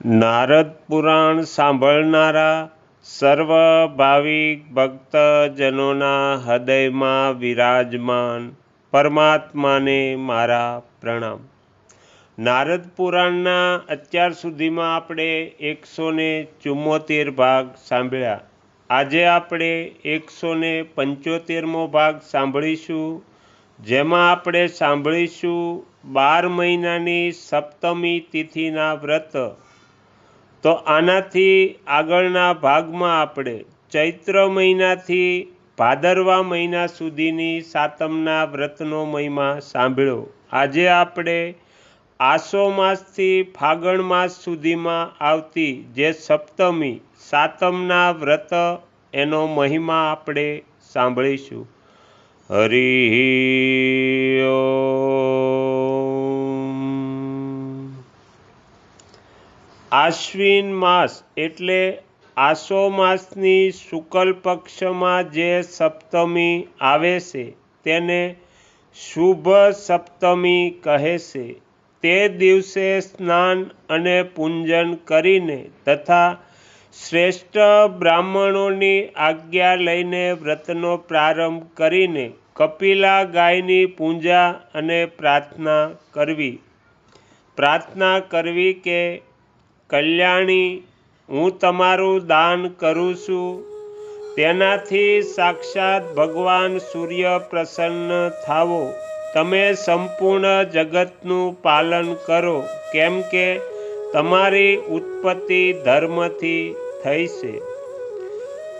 નારદ પુરાણ સાંભળનારા સર્વ ભાવિક ભક્તજનોના હૃદયમાં વિરાજમાન પરમાત્માને મારા પ્રણામ. નારદ પુરાણના અત્યાર સુધીમાં આપણે એકસો ને ચુમ્મોતેર ભાગ સાંભળ્યા. આજે આપણે એકસો ને પંચોતેરમો ભાગ સાંભળીશું, જેમાં આપણે સાંભળીશું બાર મહિનાની સપ્તમી તિથિના વ્રત. તો આનાથી આગળના ભાગમાં આપણે ચૈત્ર મહિનાથી ભાદરવા મહિના સુધીની સાતમના વ્રતનો મહિમા સાંભળ્યો. આજે આપણે આસો માસથી ફાગણ માસ સુધીમાં આવતી જે સપ્તમી, સાતમના વ્રત એનો મહિમા આપણે સાંભળીશું. હરિ આશ્વિન માસ એટલે આસો માસની શુક્લ પક્ષમાં જે સપ્તમી આવે છે, તેને શુભ સપ્તમી કહે છે. તે દિવસે સ્નાન અને પૂંજન કરીને તથા શ્રેષ્ઠ બ્રાહ્મણોની આજ્ઞા લઈને વ્રતનો પ્રારંભ કરીને કપિલા ગાયની પૂજા અને પ્રાર્થના કરવી. પ્રાર્થના કરવી કે કલ્યાણી, હું તમારું દાન કરું છું. તેનાથી સાક્ષાત ભગવાન સૂર્ય પ્રસન્ન થાવો. તમે સંપૂર્ણ જગતનું પાલન કરો, કેમ કે તમારી ઉત્પત્તિ ધર્મથી થઈ છે.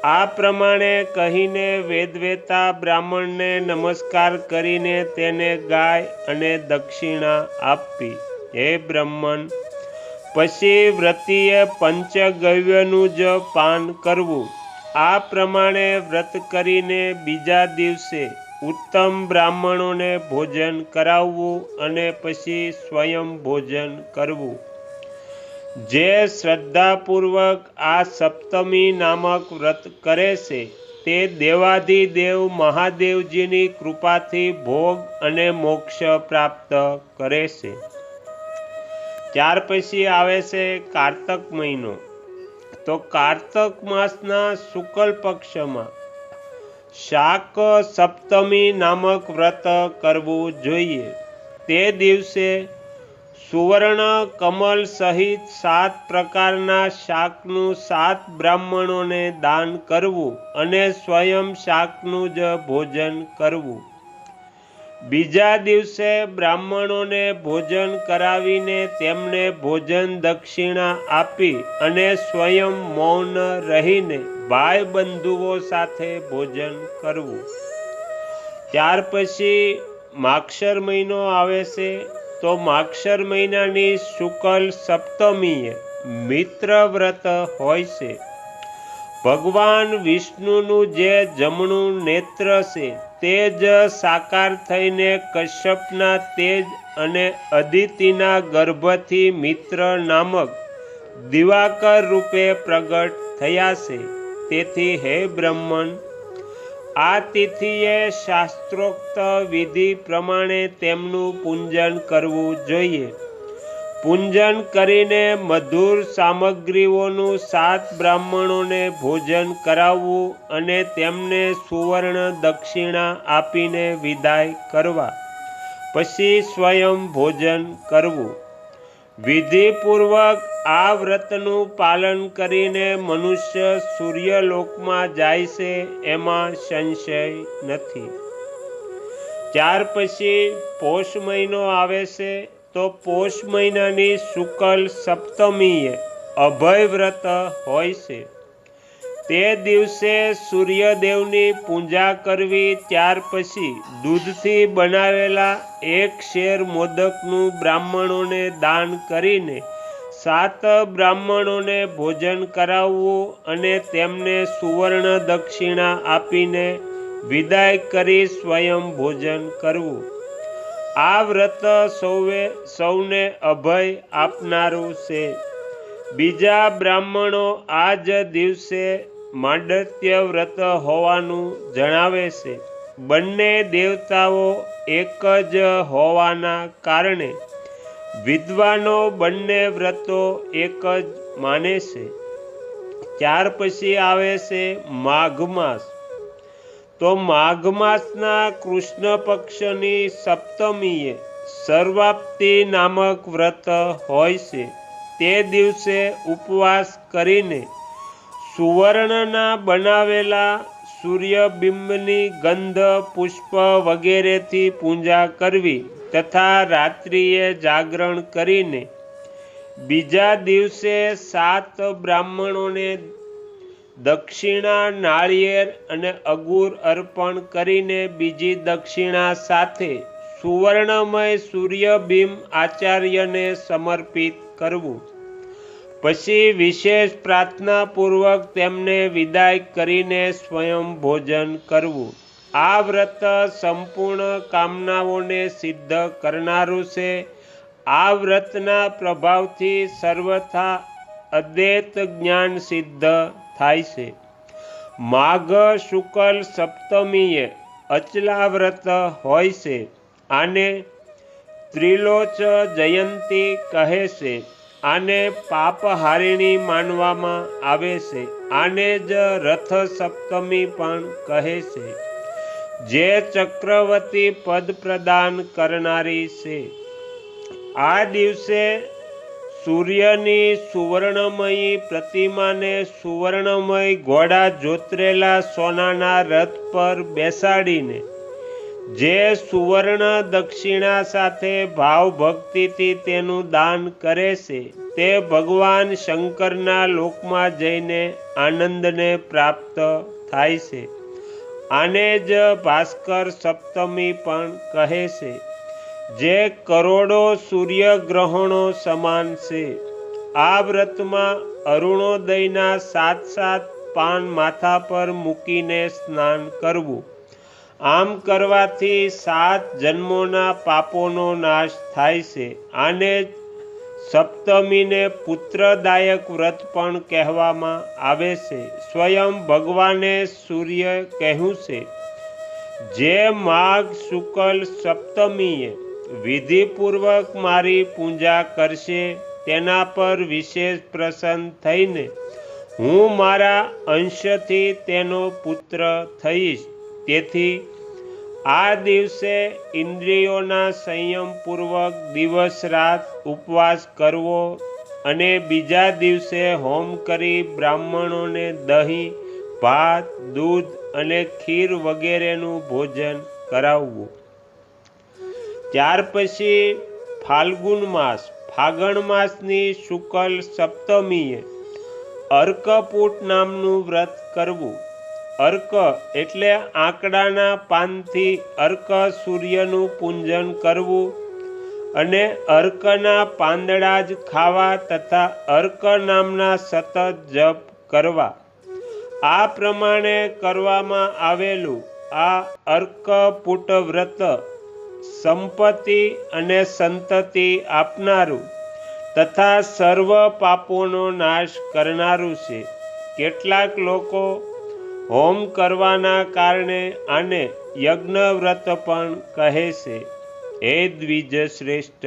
આ પ્રમાણે કહીને વેદવેતા બ્રાહ્મણને નમસ્કાર કરીને તેને ગાય અને દક્ષિણા આપવી. હે બ્રહ્મણ પછી વ્રતિએ પંચગવ્યનું જ પાન કરવું. આ પ્રમાણે વ્રત કરીને બીજા દિવસે ઉત્તમ બ્રાહ્મણોને ભોજન કરાવવું અને પછી સ્વયં ભોજન કરવું. જે શ્રદ્ધાપૂર્વક આ સપ્તમી નામક વ્રત કરે છે, તે દેવાધિદેવ મહાદેવજીની કૃપાથી ભોગ અને મોક્ષ પ્રાપ્ત કરે છે. ત્યાર પછી આવે છે કારતક મહિનો. તો કારતક માસના શુક્લ પક્ષમાં શાક સપ્તમી નામક વ્રત કરવું જોઈએ. તે દિવસે સુવર્ણ કમલ સહિત સાત પ્રકારના શાકનું સાત બ્રાહ્મણોને દાન કરવું અને સ્વયં શાકનું જ ભોજન કરવું. બીજા દિવસે બ્રાહ્મણોને ભોજન કરાવીને તેમને ભોજન દક્ષિણા આપી અને સ્વયં મૌન રહીને ભાઈ બંધુઓ સાથે ભોજન કરવું. ત્યાર પછી માક્ષર મહિનો આવે છે, તો માક્ષર મહિનાની શુકલ સપ્તમીએ મિત્ર વ્રત હોય છે. ભગવાન વિષ્ણુનું જે જમણું નેત્ર છે તે જ સાકાર થઈને કશ્યપના તેજ અને અદિતિના ગર્ભથી મિત્ર નામક દિવાકર રૂપે પ્રગટ થયા છે. તેથી હે બ્રહ્મણ આ તિથિએ શાસ્ત્રોક્ત વિધિ પ્રમાણે તેમનું પૂંજન કરવું જોઈએ. પૂંજન કરીને મધુર સામગ્રીઓનું સાત બ્રાહ્મણોને ભોજન કરાવવું અને તેમને સુવર્ણ દક્ષિણા આપીને વિદાય કરવા. પછી સ્વયં ભોજન કરવું. વિધિપૂર્વક આ વ્રતનું પાલન કરીને મનુષ્ય સૂર્યલોકમાં જાય છે એમાં સંશય નથી. ત્યાર પછી પોષ મહિનો આવે છે તો પોષ મહિનાની શુકલ સપ્તમીએ અભય વ્રત હોય છે. તે દિવસે સૂર્યદેવની પૂજા કરવી, ત્યાર પછી દૂધથી બનાવેલા એક શેર મોદકનું બ્રાહ્મણોને દાન કરીને સાત બ્રાહ્મણોને ભોજન કરાવવું અને તેમને સુવર્ણ દક્ષિણા આપીને વિદાય કરી સ્વયં ભોજન કરવું. આ વ્રત સૌએ, સૌને અભય આપનારું છે. બીજા બ્રાહ્મણો આ જ દિવસે માંડત્ય વ્રત હોવાનું જણાવે છે. બંને દેવતાઓ એક જ હોવાના કારણે વિદ્વાનો બંને વ્રતો એક જ માને છે. ત્યાર પછી આવે છે માઘ માસ. તો માઘ માસના કૃષ્ણ પક્ષની સપ્તમીએ સર્વાપ્તિ નામક વ્રત હોય છે. તે દિવસે ઉપવાસ કરીને સુવર્ણના બનાવેલા સૂર્યબિંબની ગંધ, પુષ્પ વગેરેથી પૂજા કરવી તથા રાત્રિએ જાગરણ કરીને બીજા દિવસે સાત બ્રાહ્મણોને દક્ષિણા નાળિયેર અને અગુર અર્પણ કરીને બીજી દક્ષિણા સાથે સુવર્ણમય સૂર્યબિંબ આચાર્યને સમર્પિત કરવું. પછી વિશેષ પ્રાર્થનાપૂર્વક તેમને વિદાય કરીને સ્વયં ભોજન કરવું. આ વ્રત સંપૂર્ણ કામનાઓને સિદ્ધ કરનારું છે. આ વ્રતના પ્રભાવથી સર્વથા અદ્વૈત જ્ઞાન સિદ્ધ થાય છે. માઘ શુકલ સપ્તમીએ અચલા વ્રત હોય છે આને ત્રિલોચ જયંતી કહે છે. આને પાપહારિણી માનવામાં આવે છે. આને જ રથ સપ્તમી પણ કહે છે. જે ચક્રવર્તી પદ પ્રદાન કરનારી છે. આ દિવસે સૂર્યની સુવર્ણમયી પ્રતિમાને સુવર્ણમય ઘોડા જોતરેલા સોનાના રથ પર બેસાડીને, જે સુવર્ણ દક્ષિણા સાથે ભાવભક્તિથી તેનું દાન કરે છે, તે ભગવાન શંકરના લોકમાં જઈને આનંદને પ્રાપ્ત થાય છે. આને જ ભાસ્કર સપ્તમી પણ કહે છે. જે કરોડો સૂર્યગ્રહણો સમાન છે. આ વ્રતમાં અરુણોદયના સાત સાત પાન માથા પર મૂકીને સ્નાન કરવું. આમ કરવાથી સાત જન્મોના પાપોનો નાશ થાય છે. આને સપ્તમીને પુત્રદાયક વ્રત પણ કહેવામાં આવે છે. સ્વયં ભગવાને સૂર્ય કહ્યું છે, જે માઘ શુકલ સપ્તમીએ વિધિપૂર્વક મારી પૂજા કરશે, તેના પર વિશેષ પ્રસન્ન થઈને હું મારા અંશથી તેનો પુત્ર થઈશ. તેથી, આ દિવસે ઇન્દ્રિયોના સંયમપૂર્વક દિવસ રાત ઉપવાસ કરવો અને બીજા દિવસે હોમ કરી બ્રાહ્મણોને દહીં, ભાત, દૂધ અને ખીર વગેરેનું ભોજન કરાવવું. ત્યાર પછી ફાલ્ગુન માસ, ફાગણ માસની શુકલ સપ્તમીએ અર્કપૂટ નામનું વ્રત કરવું. અર્ક એટલે આંકડાના પાનથી અર્ક સૂર્યનું પૂંજન કરવું અને અર્કના પાંદડા જ ખાવા તથા અર્ક નામના સતત જપ કરવા. આ પ્રમાણે કરવામાં આવેલું આ અર્કપુટ વ્રત સંપત્તિ અને સંતતિ આપનારું તથા સર્વ પાપોનો નાશ કરનારું છે. કેટલાક લોકો હોમ કરવાના કારણે આને યજ્ઞ વ્રત પણ કહે છે. હે દ્વિજ શ્રેષ્ઠ,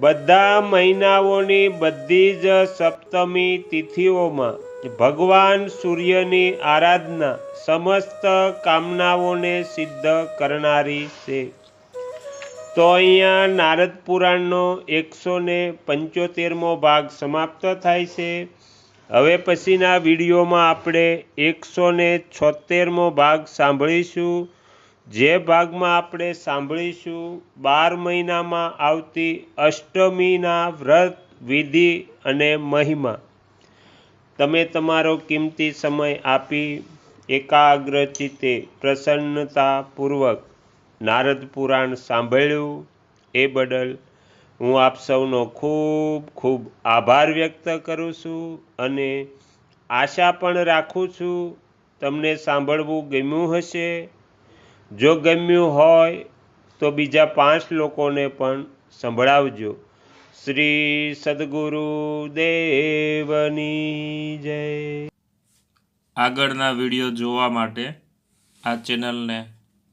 બધા મહિનાઓની બધી જ સપ્તમી તિથિઓમાં ભગવાન સૂર્યની આરાધના સમસ્ત કામનાઓને સિદ્ધ કરનારી છે. તો અહીંયા નારદ પુરાણનો એકસો ને પંચોતેરમો ભાગ સમાપ્ત થાય છે. હવે પછીના વિડીયોમાં આપણે એકસો ને છોતેરમો ભાગ સાંભળીશું. જે ભાગમાં આપણે સાંભળીશું બાર મહિનામાં આવતી અષ્ટમીના વ્રત, વિધિ અને મહિમા. તમે તમારો કિંમતી સમય આપી એકાગ્રચિતે પ્રસન્નતાપૂર્વક નારદ પુરાણ સાંભળ્યું એ બદલ હું આપ સૌનો ખૂબ ખૂબ આભાર વ્યક્ત કરું છું અને આશા પણ રાખું છું તમને સાંભળવું ગમ્યું હશે. જો ગમ્યું હોય તો બીજા પાંચ લોકોને પણ સંભળાવજો. શ્રી સદગુરુ દેવની જય. આગળના વીડિયો જોવા માટે આ ચેનલને